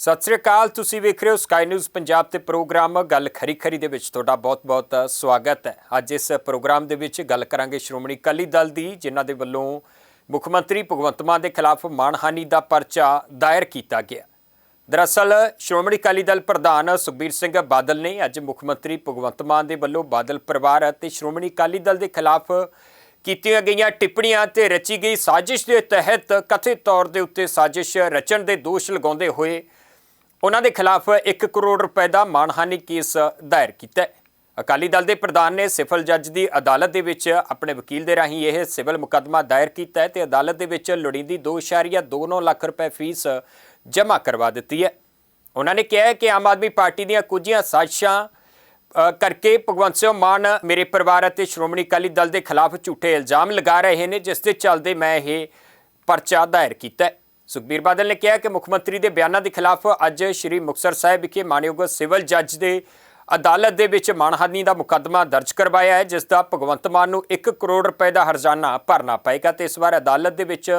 ਸਤਿ ਸ੍ਰੀ ਅਕਾਲ, ਤੁਸੀਂ ਵੇਖ ਰਹੇ ਹੋ ਸਕਾਈ ਨਿਊਜ਼ ਪੰਜਾਬ ਤੇ ਪ੍ਰੋਗਰਾਮ ਗੱਲ ਖਰੀ ਖਰੀ ਦੇ ਵਿੱਚ ਤੁਹਾਡਾ ਬਹੁਤ-ਬਹੁਤ ਸਵਾਗਤ ਹੈ। ਅੱਜ ਇਸ ਪ੍ਰੋਗਰਾਮ ਦੇ ਵਿੱਚ ਗੱਲ ਕਰਾਂਗੇ ਸ਼੍ਰੋਮਣੀ ਅਕਾਲੀ ਦਲ ਦੀ, ਜਿਨ੍ਹਾਂ ਦੇ ਵੱਲੋਂ ਮੁੱਖ ਮੰਤਰੀ ਭਗਵੰਤ ਮਾਨ ਦੇ ਖਿਲਾਫ ਮਾਨਹਾਨੀ ਦਾ ਪਰਚਾ ਦਾਇਰ ਕੀਤਾ ਗਿਆ। ਦਰਅਸਲ, ਸ਼੍ਰੋਮਣੀ ਅਕਾਲੀ ਦਲ ਪ੍ਰਧਾਨ ਸੁਖਬੀਰ ਸਿੰਘ ਬਾਦਲ ਨੇ ਅੱਜ ਮੁੱਖ ਮੰਤਰੀ ਭਗਵੰਤ ਮਾਨ ਦੇ ਵੱਲੋਂ ਬਾਦਲ ਪਰਿਵਾਰ ਅਤੇ ਸ਼੍ਰੋਮਣੀ ਅਕਾਲੀ ਦਲ ਦੇ ਖਿਲਾਫ ਕੀਤੀਆਂ ਗਈਆਂ ਟਿੱਪਣੀਆਂ ਤੇ ਰਚੀ ਗਈ ਸਾਜ਼ਿਸ਼ ਦੇ ਤਹਿਤ ਕਥਿਤ ਤੌਰ ਦੇ ਉੱਤੇ ਸਾਜ਼ਿਸ਼ ਰਚਣ ਦੇ ਦੋਸ਼ ਲਗਾਉਂਦੇ ਹੋਏ ਉਹਨਾਂ ਦੇ ਖਿਲਾਫ 1 ਕਰੋੜ ਰੁਪਏ ਦਾ ਮਾਨਹਾਨੀ ਕੇਸ ਦਾਇਰ ਕੀਤਾ ਹੈ। ਅਕਾਲੀ ਦਲ ਦੇ ਪ੍ਰਧਾਨ ਨੇ ਸਿਫਲ ਜੱਜ ਦੀ ਅਦਾਲਤ ਦੇ ਵਿੱਚ ਆਪਣੇ ਵਕੀਲ ਦੇ ਰਾਹੀਂ ਇਹ ਸਿਵਲ ਮੁਕੱਦਮਾ ਦਾਇਰ ਕੀਤਾ ਹੈ ਤੇ ਅਦਾਲਤ ਦੇ ਵਿੱਚ ਲੋੜੀਂਦੀ 2.29 ਲੱਖ ਰੁਪਏ ਫੀਸ ਜਮ੍ਹਾਂ ਕਰਵਾ ਦਿੱਤੀ ਹੈ। ਉਹਨਾਂ ਨੇ ਕਿਹਾ ਕਿ ਆਮ ਆਦਮੀ ਪਾਰਟੀ ਦੀਆਂ ਕੁਝੀਆਂ ਸਾਜ਼ਿਸ਼ਾਂ ਕਰਕੇ ਭਗਵੰਤ ਸਿੰਘ ਮਾਨ ਮੇਰੇ ਪਰਿਵਾਰ ਅਤੇ ਸ਼੍ਰੋਮਣੀ ਅਕਾਲੀ ਦਲ ਦੇ ਖਿਲਾਫ ਝੂਠੇ ਇਲਜ਼ਾਮ ਲਗਾ ਰਹੇ ਨੇ, ਜਿਸ ਦੇ ਚੱਲਦੇ ਮੈਂ ਇਹ ਪਰਚਾ ਦਾਇਰ ਕੀਤਾ ਹੈ। ਸੁਖਬੀਰ ਬਾਦਲ ਨੇ ਕਿਹਾ ਕਿ ਮੁੱਖ ਮੰਤਰੀ ਦੇ ਬਿਆਨਾਂ ਦੇ ਖਿਲਾਫ ਅੱਜ ਸ਼੍ਰੀ ਮੁਕਤਸਰ ਸਾਹਿਬ ਵਿਖੇ ਮਾਨਯੋਗ ਸਿਵਲ ਜੱਜ ਦੇ ਅਦਾਲਤ ਦੇ ਵਿੱਚ ਮਾਨਹਾਨੀ ਦਾ ਮੁਕੱਦਮਾ ਦਰਜ ਕਰਵਾਇਆ ਹੈ, ਜਿਸ ਦਾ ਭਗਵੰਤ ਮਾਨ ਨੂੰ 1 ਕਰੋੜ ਰੁਪਏ ਦਾ ਹਰਜਾਨਾ ਭਰਨਾ ਪਏਗਾ ਤੇ ਇਸ ਵਾਰ ਅਦਾਲਤ ਦੇ ਵਿੱਚ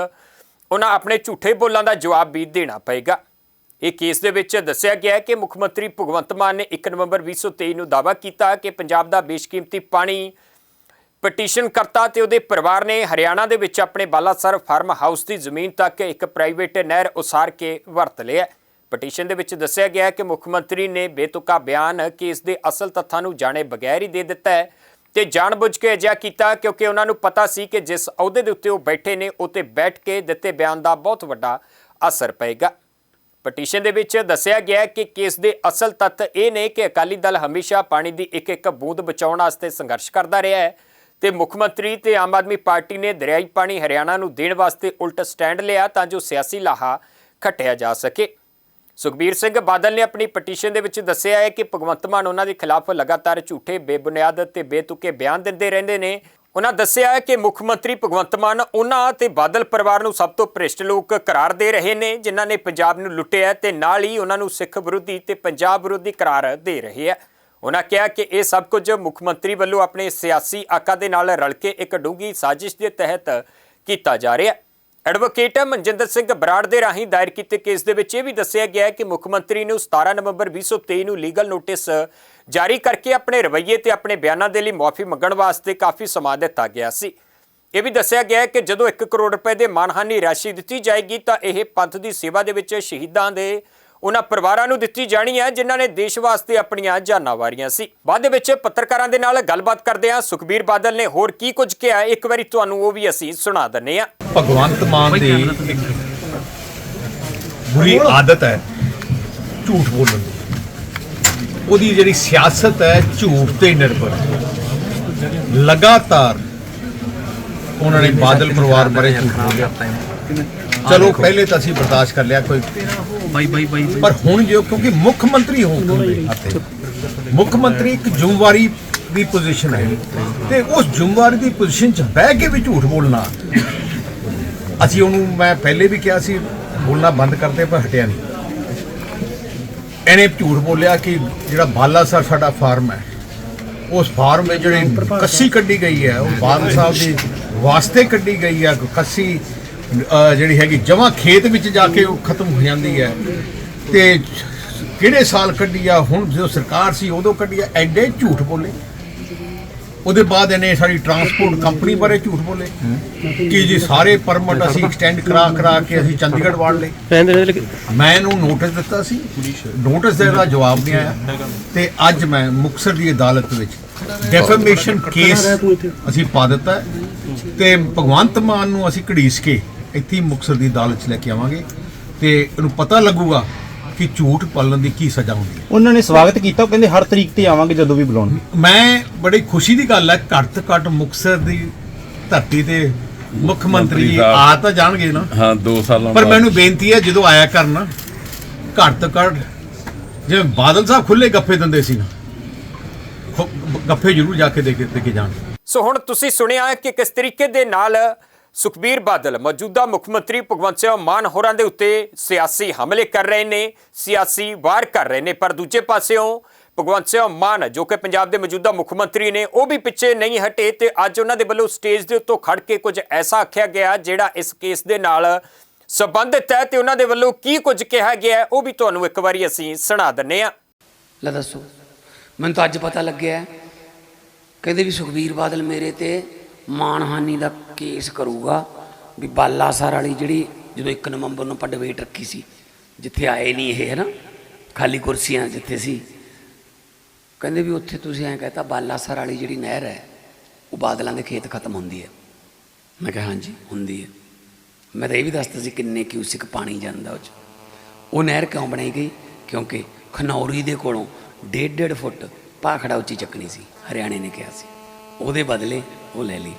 ਉਹਨਾਂ ਆਪਣੇ ਝੂਠੇ ਬੋਲਾਂ ਦਾ ਜਵਾਬ ਵੀ ਦੇਣਾ ਪਏਗਾ। ਇਹ ਕੇਸ ਦੇ ਵਿੱਚ ਦੱਸਿਆ ਗਿਆ ਹੈ ਕਿ ਮੁੱਖ ਮੰਤਰੀ ਭਗਵੰਤ ਮਾਨ ਨੇ 1 ਨਵੰਬਰ 2023 ਨੂੰ ਦਾਅਵਾ ਕੀਤਾ ਕਿ ਪੰਜਾਬ ਦਾ ਬੇਸ਼ਕੀਮਤੀ ਪਾਣੀ ਪਟੀਸ਼ਨ ਕਰਤਾ ਤੇ ਉਹਦੇ ਪਰਿਵਾਰ ਨੇ ਹਰਿਆਣਾ ਦੇ ਵਿੱਚ ਆਪਣੇ ਬਾਲਾਸਰ ਫਾਰਮ ਹਾਊਸ ਦੀ ਜ਼ਮੀਨ ਤੱਕ ਇੱਕ ਪ੍ਰਾਈਵੇਟ ਨਹਿਰ ਉਸਾਰ ਕੇ ਵਰਤ ਲਿਆ ਪਟੀਸ਼ਨ ਦੇ ਵਿੱਚ ਦੱਸਿਆ ਗਿਆ ਹੈ ਕਿ ਮੁੱਖ ਮੰਤਰੀ ਨੇ ਬੇਤੁਕਾ ਬਿਆਨ ਕੇਸ ਦੇ ਅਸਲ ਤੱਥਾਂ ਨੂੰ ਜਾਣੇ ਬਗੈਰ ਹੀ ਦੇ ਦਿੱਤਾ ਹੈ ਤੇ ਜਾਣਬੁੱਝ ਕੇ ਅਜਿਹਾ ਕੀਤਾ ਕਿਉਂਕਿ ਉਹਨਾਂ ਨੂੰ ਪਤਾ ਸੀ ਕਿ ਜਿਸ ਅਹੁਦੇ ਦੇ ਉੱਤੇ ਉਹ ਬੈਠੇ ਨੇ ਉੱਤੇ ਬੈਠ ਕੇ ਦਿੱਤੇ ਬਿਆਨ ਦਾ ਬਹੁਤ ਵੱਡਾ ਅਸਰ ਪਏਗਾ। ਪਟੀਸ਼ਨ ਦੇ ਵਿੱਚ ਦੱਸਿਆ ਗਿਆ ਕਿ ਕੇਸ ਦੇ ਅਸਲ ਤੱਥ ਇਹ ਨੇ ਕਿ ਅਕਾਲੀ ਦਲ ਹਮੇਸ਼ਾ ਪਾਣੀ ਦੀ ਇੱਕ ਇੱਕ ਬੂੰਦ ਬਚਾਉਣ ਵਾਸਤੇ ਸੰਘਰਸ਼ ਕਰਦਾ ਰਿਹਾ ਹੈ। ਤੇ ਮੁੱਖ ਮੰਤਰੀ ਤੇ ਆਮ ਆਦਮੀ ਪਾਰਟੀ ਨੇ ਦਰਿਆਈ ਪਾਣੀ ਹਰਿਆਣਾ ਨੂੰ ਦੇਣ ਵਾਸਤੇ ਉਲਟ ਸਟੈਂਡ ਲਿਆ ਤਾਂ ਜੋ ਸਿਆਸੀ ਲਾਹਾ ਖੱਟਿਆ ਜਾ ਸਕੇ। ਸੁਖਬੀਰ ਸਿੰਘ ਬਾਦਲ ਨੇ ਆਪਣੀ ਪਟੀਸ਼ਨ ਦੇ ਵਿੱਚ ਦੱਸਿਆ ਹੈ ਕਿ ਭਗਵੰਤ ਮਾਨ ਉਹਨਾਂ ਦੇ ਖਿਲਾਫ ਲਗਾਤਾਰ ਝੂਠੇ, ਬੇਬੁਨਿਆਦ ਤੇ ਬੇਤੁਕੇ ਬਿਆਨ ਦਿੰਦੇ ਰਹਿੰਦੇ ਨੇ। ਉਹਨਾਂ ਦੱਸਿਆ ਹੈ ਕਿ ਮੁੱਖ ਮੰਤਰੀ ਭਗਵੰਤ ਮਾਨ ਉਹਨਾਂ ਤੇ ਬਾਦਲ ਪਰਿਵਾਰ ਨੂੰ ਸਭ ਤੋਂ ਭ੍ਰਿਸ਼ਟ ਲੋਕ ਕਰਾਰ ਦੇ ਰਹੇ ਨੇ, ਜਿਨ੍ਹਾਂ ਨੇ ਪੰਜਾਬ ਨੂੰ ਲੁੱਟਿਆ ਤੇ ਨਾਲ ਹੀ ਉਹਨਾਂ ਨੂੰ ਸਿੱਖ ਵਿਰੋਧੀ ਤੇ ਪੰਜਾਬ ਵਿਰੋਧੀ ਕਰਾਰ ਦੇ ਰਹੇ ਹੈ। ਉਹਨਾਂ ਕਿਹਾ ਕਿ ਇਹ ਸਭ ਕੁਝ ਮੁੱਖ ਮੰਤਰੀ ਵੱਲੋਂ ਆਪਣੇ ਸਿਆਸੀ ਆਕਾ ਦੇ ਨਾਲ ਰਲ ਕੇ ਇੱਕ ਡੂੰਗੀ ਸਾਜ਼ਿਸ਼ ਦੇ ਤਹਿਤ ਕੀਤਾ ਜਾ ਰਿਹਾ ਹੈ। ਐਡਵੋਕੇਟ ਮਨਜਿੰਦਰ ਸਿੰਘ ਬਰਾੜ ਦੇ ਰਾਹੀਂ ਦਾਇਰ ਕੀਤੇ ਕੇਸ ਦੇ ਵਿੱਚ ਇਹ ਵੀ ਦੱਸਿਆ ਗਿਆ ਹੈ ਕਿ ਮੁੱਖ ਮੰਤਰੀ ਨੂੰ 17 ਨਵੰਬਰ 2023 ਨੂੰ ਲੀਗਲ ਨੋਟਿਸ ਜਾਰੀ ਕਰਕੇ ਆਪਣੇ ਰਵੱਈਏ ਤੇ ਆਪਣੇ ਬਿਆਨਾਂ ਦੇ ਲਈ ਮਾਫੀ ਮੰਗਣ ਵਾਸਤੇ ਕਾਫੀ ਸਮਾਂ ਦਿੱਤਾ ਗਿਆ ਸੀ। ਇਹ ਵੀ ਦੱਸਿਆ ਗਿਆ ਹੈ ਕਿ ਜਦੋਂ 1 ਕਰੋੜ ਰੁਪਏ ਦੇ ਮਾਨਹਾਨੀ ਰਾਸ਼ੀ ਦਿੱਤੀ ਜਾਏਗੀ ਤਾਂ ਇਹ ਪੰਥ ਦੀ ਸੇਵਾ ਦੇ ਵਿੱਚ ਸ਼ਹੀਦਾਂ ਦੇ ਉਹਨਾਂ ਪਰਿਵਾਰਾਂ ਨੂੰ ਦਿੱਤੀ ਜਾਣੀ ਹੈ, ਜਿਨ੍ਹਾਂ ਨੇ ਦੇਸ਼ ਵਾਸਤੇ ਆਪਣੀਆਂ ਜਾਨਾਂ ਵਾਰੀਆਂ ਸੀ। ਬਾਅਦ ਦੇ ਵਿੱਚ ਪੱਤਰਕਾਰਾਂ ਦੇ ਨਾਲ ਗੱਲਬਾਤ ਕਰਦੇ ਹਾਂ। ਸੁਖਬੀਰ ਬਾਦਲ ਨੇ ਹੋਰ ਕੀ ਕੁਝ ਕਿਹਾ ਇੱਕ ਵਾਰੀ ਤੁਹਾਨੂੰ ਉਹ ਵੀ ਅਸੀਂ ਸੁਣਾ ਦਿੰਨੇ ਹਾਂ। ਭਗਵੰਤ ਮਾਨ ਦੀ ਬੁਰੀ ਆਦਤ ਹੈ ਝੂਠ ਬੋਲਣ ਦੀ। ਉਹਦੀ ਜਿਹੜੀ ਸਿਆਸਤ ਹੈ ਝੂਠ ਤੇ ਨਿਰਭਰ। ਲਗਾਤਾਰ ਉਹਨਾਂ ਨੇ ਬਾਦਲ ਪਰਿਵਾਰ ਬਾਰੇ ਝੂਠ ਬੋਲਿਆ। ਚਲੋ ਪਹਿਲੇ ਤਾਂ ਅਸੀਂ ਬਰਦਾਸ਼ਤ ਕਰ ਲਿਆ ਕੋਈ ਬਾਈ ਬਾਈ ਬਾਈ ਪਰ ਹੁਣ ਜੋ ਕਿਉਂਕਿ ਮੁੱਖ ਮੰਤਰੀ ਹੋਣ ਦੇ ਨਾਤੇ ਮੁੱਖ ਮੰਤਰੀ ਇੱਕ ਜ਼ਿੰਮੇਵਾਰੀ ਦੀ ਪੋਜੀਸ਼ਨ ਹੈ। ਤੇ ਉਸ ਜ਼ਿੰਮੇਵਾਰੀ ਦੀ ਪੋਜੀਸ਼ਨ 'ਚ ਬਹਿ ਕੇ ਵੀ ਝੂਠ ਬੋਲਣਾ। ਅਸੀਂ ਉਹਨੂੰ ਮੈਂ ਪਹਿਲੇ ਵੀ ਕਿਹਾ ਸੀ ਬੋਲਣਾ ਬੰਦ ਕਰਦੇ ਪਰ ਹਟਿਆ ਨਹੀਂ। ਇਹਨੇ ਝੂਠ ਬੋਲਿਆ ਕਿ ਜਿਹੜਾ ਬਾਲਾਸਰ ਸਾਡਾ ਫਾਰਮ ਹੈ ਉਸ ਫਾਰਮ ਵਿੱਚ ਜਿਹੜੀ ਕੱਸੀ ਕੱਢੀ ਗਈ ਹੈ ਉਹ ਬਾਦਲ ਸਾਹਿਬ ਦੀ ਵਾਸਤੇ ਕੱਢੀ ਗਈ ਹੈ ਕੱਸੀ ਜਿਹੜੀ ਹੈਗੀ, ਜਮਾਂ ਖੇਤ ਵਿੱਚ ਜਾ ਕੇ ਉਹ ਖਤਮ ਹੋ ਜਾਂਦੀ ਹੈ। ਤੇ ਕਿਹੜੇ ਸਾਲ ਕੱਢੀ ਆ? ਹੁਣ ਜਦੋਂ ਸਰਕਾਰ ਸੀ, ਉਦੋਂ ਕੱਢੀ ਆ। ਐਡੇ ਝੂਠ ਬੋਲੇ। ਉਹਦੇ ਬਾਅਦ ਇਹਨੇ ਸਾਡੀ ਟਰਾਂਸਪੋਰਟ ਕੰਪਨੀ ਬਾਰੇ ਝੂਠ ਬੋਲੇ। ਕਿ ਜੀ ਸਾਰੇ ਪਰਮਿਟ ਅਸੀਂ ਐਕਸਟੈਂਡ ਕਰਾ ਕਰਾ ਕੇ ਅਸੀਂ ਚੰਡੀਗੜ੍ਹ ਵਾੜ ਲਏ। ਮੈਂ ਇਹਨੂੰ ਨੋਟਿਸ ਦਿੱਤਾ ਸੀ। ਨੋਟਿਸ ਦੇ ਦਾ ਜਵਾਬ ਨਹੀਂ ਆਇਆ। ਤੇ ਅੱਜ ਮੈਂ ਮੁਕਤਸਰ ਦੀ ਅਦਾਲਤ ਵਿੱਚ ਡੈਫਾਮੇਸ਼ਨ ਕੇਸ ਅਸੀਂ ਪਾ ਦਿੱਤਾ। ਹੈ ਤੇ ਭਗਵੰਤ ਮਾਨ ਨੂੰ ਅਸੀਂ ਘੜੀਸ ਕੇ ਇੱਥੇ ਹੀ ਮੁਕਤਸਰ ਦੀ ਅਦਾਲਤ 'ਚ ਲੈ ਕੇ ਆਵਾਂਗੇ ਤੇ ਇਹਨੂੰ ਪਤਾ ਲੱਗੂਗਾ ਕਿ ਝੂਠ ਪਾਲਣ ਦੀ ਕੀ ਸਜ਼ਾ ਹੁੰਦੀ ਹੈ ਉਹਨਾਂ ਨੇ ਸਵਾਗਤ ਕੀਤਾ ਉਹ ਕਹਿੰਦੇ ਹਰ ਤਰੀਕ ਤੇ ਆਵਾਂਗੇ ਜਦੋਂ ਵੀ ਬੁਲਾਉਣ ਮੈਂ ਬੜੀ ਖੁਸ਼ੀ ਦੀ ਗੱਲ ਹੈ ਘੱਟ ਤੋਂ ਘੱਟ ਮੁਕਤਸਰ ਦੀ ਧਰਤੀ ਤੇ ਮੁੱਖ ਮੰਤਰੀ। ਆ ਤਾਂ ਜਾਣਗੇ ਨਾ ਹਾਂ 2 ਸਾਲਾਂ ਪਰ। ਮੈਨੂੰ ਬੇਨਤੀ ਹੈ ਜਦੋਂ ਆਇਆ ਕਰਨ ਘੱਟ ਤੋਂ ਘੱਟ ਜਿਵੇਂ ਬਾਦਲ ਸਾਹਿਬ ਖੁੱਲੇ ਗੱਫੇ ਦਿੰਦੇ ਸੀ ਨਾ ਗੱਫੇ ਜ਼ਰੂਰ ਜਾ ਕੇ ਦੇ ਕੇ ਜਾਣ ਸੋ ਹੁਣ ਤੁਸੀਂ ਸੁਣਿਆ ਕਿ ਕਿਸ ਤਰੀਕੇ ਦੇ ਨਾਲ ਸੁਖਬੀਰ ਬਾਦਲ ਮੌਜੂਦਾ ਮੁੱਖ ਮੰਤਰੀ ਭਗਵੰਤ ਸਿੰਘ ਮਾਨ ਹੋਰਾਂ ਦੇ ਉੱਤੇ ਸਿਆਸੀ ਹਮਲੇ ਕਰ ਰਹੇ ਨੇ, ਸਿਆਸੀ ਵਾਰ ਕਰ ਰਹੇ ਨੇ, ਪਰ ਦੂਜੇ ਪਾਸਿਓਂ ਭਗਵੰਤ ਸਿੰਘ ਮਾਨ, ਜੋ ਕਿ ਪੰਜਾਬ ਦੇ ਮੌਜੂਦਾ ਮੁੱਖ ਮੰਤਰੀ ਨੇ, ਉਹ ਵੀ ਪਿੱਛੇ ਨਹੀਂ ਹਟੇ ਤੇ ਅੱਜ ਉਹਨਾਂ ਦੇ ਵੱਲੋਂ ਸਟੇਜ ਦੇ ਉੱਤੋਂ ਖੜ ਕੇ ਕੁਝ ਐਸਾ ਆਖਿਆ ਗਿਆ ਜਿਹੜਾ ਇਸ ਕੇਸ ਦੇ ਨਾਲ ਸੰਬੰਧਿਤ ਹੈ ਤੇ ਉਹਨਾਂ ਦੇ ਵੱਲੋਂ ਕੀ ਕੁਝ ਕਿਹਾ ਗਿਆ ਉਹ ਵੀ ਤੁਹਾਨੂੰ ਇੱਕ ਵਾਰੀ ਅਸੀਂ ਸੁਣਾ ਦਿੰਨੇ ਆ ਲੈ ਦੱਸੋ, ਮੈਨੂੰ ਤਾਂ ਅੱਜ ਪਤਾ ਲੱਗਿਆ ਕਹਿੰਦੇ ਵੀ ਸੁਖਬੀਰ ਬਾਦਲ ਮੇਰੇ ਤੇ ਮਾਨਹਾਨੀ ਦਾ ਕੇਸ ਕਰੂਗਾ ਵੀ ਬਾਲਾਸਰ ਵਾਲੀ ਜਿਹੜੀ ਜਦੋਂ 1 ਨਵੰਬਰ ਨੂੰ ਆਪਾਂ ਡਿਬੇਟ ਰੱਖੀ ਸੀ, ਜਿੱਥੇ ਆਏ ਨਹੀਂ ਇਹ ਹੈ ਨਾ ਖਾਲੀ ਕੁਰਸੀਆਂ ਜਿੱਥੇ ਸੀ। ਕਹਿੰਦੇ ਵੀ ਉੱਥੇ ਤੁਸੀਂ ਐਂ ਕਹਤਾ, ਬਾਲਾਸਰ ਵਾਲੀ ਜਿਹੜੀ ਨਹਿਰ ਹੈ, ਉਹ ਬਾਦਲਾਂ ਦੇ ਖੇਤ ਖਤਮ ਹੁੰਦੀ ਹੈ। ਮੈਂ ਕਿਹਾ, ਹਾਂਜੀ, ਹੁੰਦੀ ਹੈ। ਮੈਂ ਤਾਂ ਇਹ ਵੀ ਦੱਸਦਾ ਸੀ ਕਿੰਨੇ ਕਿਊਸਿਕ ਪਾਣੀ ਜਾਂਦਾ ਉਹ 'ਚ। ਉਹ ਨਹਿਰ ਕਿਉਂ ਬਣਾਈ ਗਈ? ਕਿਉਂਕਿ ਖਨੌਰੀ ਦੇ ਕੋਲੋਂ ਡੇਢ ਡੇਢ ਫੁੱਟ ਭਾਖੜਾ ਉੱਚੀ ਚੱਕਣੀ ਸੀ, ਹਰਿਆਣੇ ਨੇ ਕਿਹਾ ਸੀ। ਉਹਦੇ ਬਦਲੇ ਉਹ ਲੈ ਲਈ।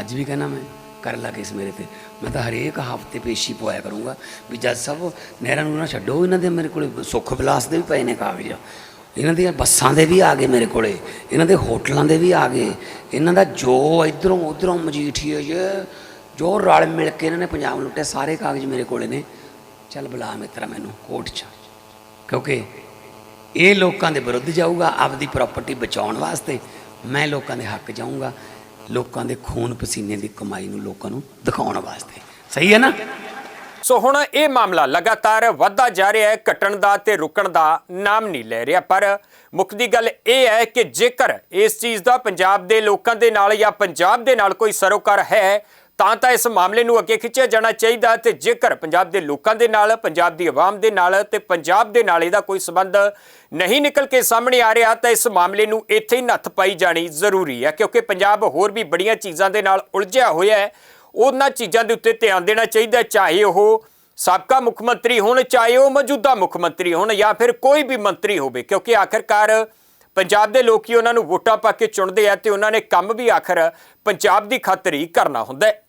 ਅੱਜ ਵੀ ਕਹਿੰਦਾ ਮੈਂ, ਕਰ ਲਾ ਕੇਸ ਮੇਰੇ ਤੇ। ਮੈਂ ਤਾਂ ਹਰੇਕ ਹਫ਼ਤੇ ਪੇਸ਼ੀ ਪਵਾਇਆ ਕਰੂੰਗਾ ਵੀ ਜੱਜ ਸਾਹਿਬ, ਨਹਿਰਾਂ ਨੂੰ ਨਾ ਛੱਡੋ ਇਹਨਾਂ ਦੇ ਮੇਰੇ ਕੋਲੇ, ਸੁੱਖ ਵਿਲਾਸ ਦੇ ਵੀ ਪਏ ਨੇ ਕਾਗਜ਼। ਇਹਨਾਂ ਦੀਆਂ ਬੱਸਾਂ ਦੇ ਵੀ ਆ ਗਏ ਮੇਰੇ ਕੋਲੇ, ਇਹਨਾਂ ਦੇ ਹੋਟਲਾਂ ਦੇ ਵੀ ਆ ਗਏ। ਇਹਨਾਂ ਦਾ ਜੋ ਇਧਰੋਂ ਉਧਰੋਂ ਮਜੀਠੀਏ ਜੇ, ਜੋ ਰਲ ਮਿਲ ਕੇ ਇਹਨਾਂ ਨੇ ਪੰਜਾਬ ਨੂੰ ਲੁੱਟਿਆ, ਸਾਰੇ ਕਾਗਜ਼ ਮੇਰੇ ਕੋਲੇ ਨੇ। ਚੱਲ ਬੁਲਾ ਮਿੱਤਰਾ ਮੈਨੂੰ, ਕੋਰਟ 'ਚ ਕਿਉਂਕਿ ਇਹ ਲੋਕਾਂ ਦੇ ਵਿਰੁੱਧ ਜਾਊਗਾ ਆਪਦੀ ਪ੍ਰਾਪਰਟੀ ਬਚਾਉਣ ਵਾਸਤੇ। ਮੈਂ ਲੋਕਾਂ ਦੇ ਹੱਕ ਜਾਊਂਗਾ, ਲੋਕਾਂ ਦੇ ਖੂਨ ਪਸੀਨੇ ਦੀ ਕਮਾਈ ਨੂੰ ਲੋਕਾਂ ਨੂੰ ਦਿਖਾਉਣ ਵਾਸਤੇ। ਸਹੀ ਹੈ ਨਾ? ਸੋ ਹੁਣ ਇਹ ਮਾਮਲਾ ਲਗਾਤਾਰ ਵੱਧਦਾ ਜਾ ਰਿਹਾ ਹੈ, ਘਟਣ ਦਾ ਤੇ ਰੁਕਣ ਦਾ ਨਾਮ ਨਹੀਂ ਲੈ ਰਿਹਾ। ਪਰ ਮੁੱਖ ਦੀ ਗੱਲ ਇਹ ਹੈ ਕਿ ਜੇਕਰ ਇਸ ਚੀਜ਼ ਦਾ ਪੰਜਾਬ ਦੇ ਲੋਕਾਂ ਦੇ ਨਾਲ ਜਾਂ ਪੰਜਾਬ ਦੇ ਨਾਲ ਕੋਈ ਸਰੋਕਾਰ ਹੈ ਤਾਂ ਤਾਂ ਇਸ ਮਾਮਲੇ ਨੂੰ ਅੱਗੇ ਖਿੱਚਿਆ ਜਾਣਾ ਚਾਹੀਦਾ ਤੇ ਜੇਕਰ ਪੰਜਾਬ ਦੇ ਲੋਕਾਂ ਦੇ ਨਾਲ, ਪੰਜਾਬ ਦੀ ਆਵਾਮ ਦੇ ਨਾਲ ਤੇ ਪੰਜਾਬ ਦੇ ਨਾਲ ਇਹਦਾ ਕੋਈ ਸਬੰਧ ਨਹੀਂ ਨਿਕਲ ਕੇ ਸਾਹਮਣੇ ਆ ਰਿਹਾ, ਤਾਂ ਇਸ ਮਾਮਲੇ ਨੂੰ ਇੱਥੇ ਹੀ ਨੱਥ ਪਾਈ ਜਾਣੀ ਜ਼ਰੂਰੀ ਹੈ, ਕਿਉਂਕਿ ਪੰਜਾਬ ਹੋਰ ਵੀ ਬੜੀਆਂ ਚੀਜ਼ਾਂ ਦੇ ਨਾਲ ਉਲਝਿਆ ਹੋਇਆ ਹੈ। ਉਹਨਾਂ ਚੀਜ਼ਾਂ ਦੇ ਉੱਤੇ ਧਿਆਨ ਦੇਣਾ ਚਾਹੀਦਾ, ਚਾਹੇ ਉਹ ਸਾਬਕਾ ਮੁੱਖ ਮੰਤਰੀ ਹੋਣ, ਚਾਹੇ ਉਹ ਮੌਜੂਦਾ ਮੁੱਖ ਮੰਤਰੀ ਹੋਣ ਜਾਂ ਫਿਰ ਕੋਈ ਵੀ ਮੰਤਰੀ ਹੋਵੇ, ਕਿਉਂਕਿ ਆਖਰਕਾਰ ਪੰਜਾਬ ਦੇ ਲੋਕ ਹੀ ਉਹਨਾਂ ਨੂੰ ਵੋਟਾਂ ਪਾ ਕੇ ਚੁਣਦੇ ਆ ਤੇ ਉਹਨਾਂ ਨੇ ਕੰਮ ਵੀ ਆਖਰ ਪੰਜਾਬ ਦੀ ਖਾਤਰ ਹੀ ਕਰਨਾ ਹੁੰਦਾ ਹੈ।